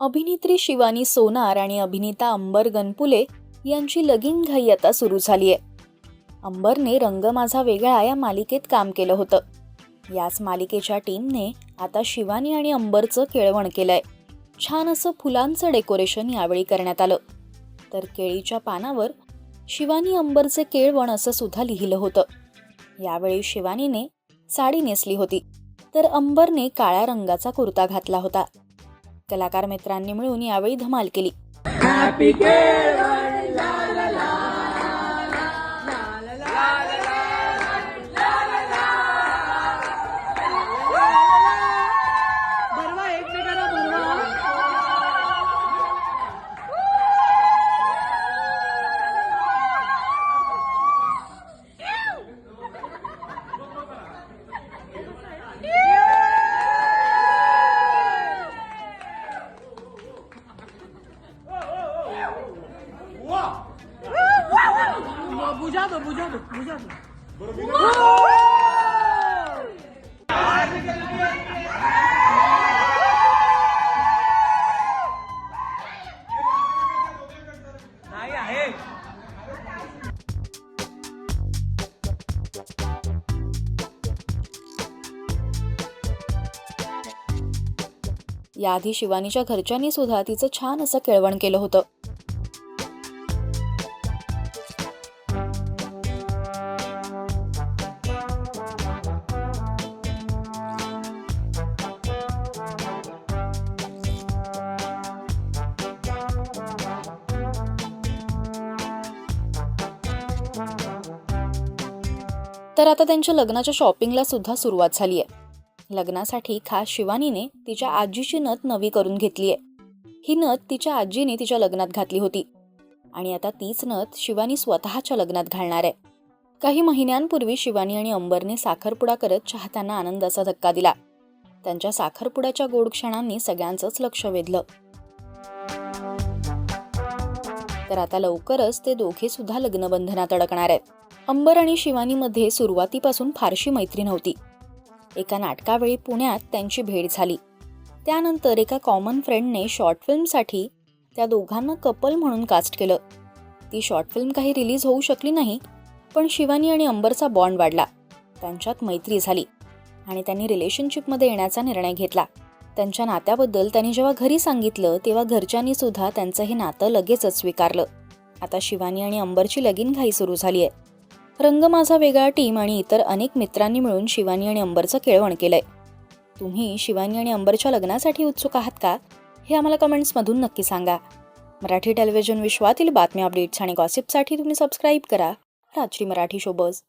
अभिनेत्री शिवानी सोनार आणि अभिनेता अंबर गणपुले यांची लगीन घाई आता सुरू झाली आहे अंबरने रंग माझा वेगळा या मालिकेत काम केलं होतं. याच मालिकेच्या टीमने आता शिवानी आणि अंबरचं केळवण केलंय. छान असं फुलांचं डेकोरेशन यावेळी करण्यात आलं. तर केळीच्या पानावर शिवानी अंबरचे केळवण असं सुद्धा लिहिलं होतं. यावेळी शिवानीने साडी नेसली होती. तर अंबरने काळ्या रंगाचा कुर्ता घातला होता. कलाकार मित्रांनी मिळून यावेळी धमाल केली. बुझा दो बुझा दो बुझा दो। नाही आहे. याआधी शिवानीच्या घरच्यांनी सुद्धा तिचं छान असं केळवण केलं होतं. तर आता त्यांच्या लग्नाच्या शॉपिंगला सुद्धा सुरुवात झाली आहे लग्नासाठी खास शिवानीने तिच्या आजीची नथ नवी करून घेतली आहे ही नथ तिच्या आजीने तिच्या लग्नात घातली होती. आणि आता तीच नथ शिवानी स्वतःच्या लग्नात घालणार. आहे काही महिन्यांपूर्वी शिवानी आणि अंबरने साखरपुडा करत चाहत्यांना आनंदाचा धक्का दिला. त्यांच्या साखरपुड्याच्या गोड क्षणांनी सगळ्यांचंच लक्ष वेधलं. तर आता लवकरच ते दोघे सुद्धा लग्नबंधनात अडकणार आहेत. अंबर आणि शिवानीमध्ये सुरुवातीपासून फारशी मैत्री नव्हती. एका नाटकावेळी पुण्यात त्यांची भेट झाली. त्यानंतर एका कॉमन फ्रेंडने शॉर्ट फिल्मसाठी त्या दोघांना कपल म्हणून कास्ट केलं. ती शॉर्ट फिल्म काही रिलीज होऊ शकली नाही पण शिवानी आणि अंबरचा बॉन्ड वाढला. त्यांच्यात मैत्री झाली आणि त्यांनी रिलेशनशिपमध्ये येण्याचा निर्णय घेतला. त्यांच्या नात्याबद्दल त्यांनी जेव्हा घरी सांगितलं तेव्हा घरच्यांनी सुद्धा त्यांचं हे नातं लगेचच स्वीकारलं. आता शिवानी आणि अंबरची लगीन घाई सुरू झाली आहे रंग माझा वेगळा टीम आणि इतर अनेक मित्रांनी मिळून शिवानी आणि अंबरचं केळवण केलंय. तुम्ही शिवानी आणि अंबरच्या लग्नासाठी उत्सुक आहात का? हे आम्हाला कमेंट्समधून नक्की सांगा. मराठी टेलिव्हिजन विश्वातील बातम्या अपडेट्स आणि गॉसिपसाठी तुम्ही सबस्क्राईब करा. रात्री मराठी शोबज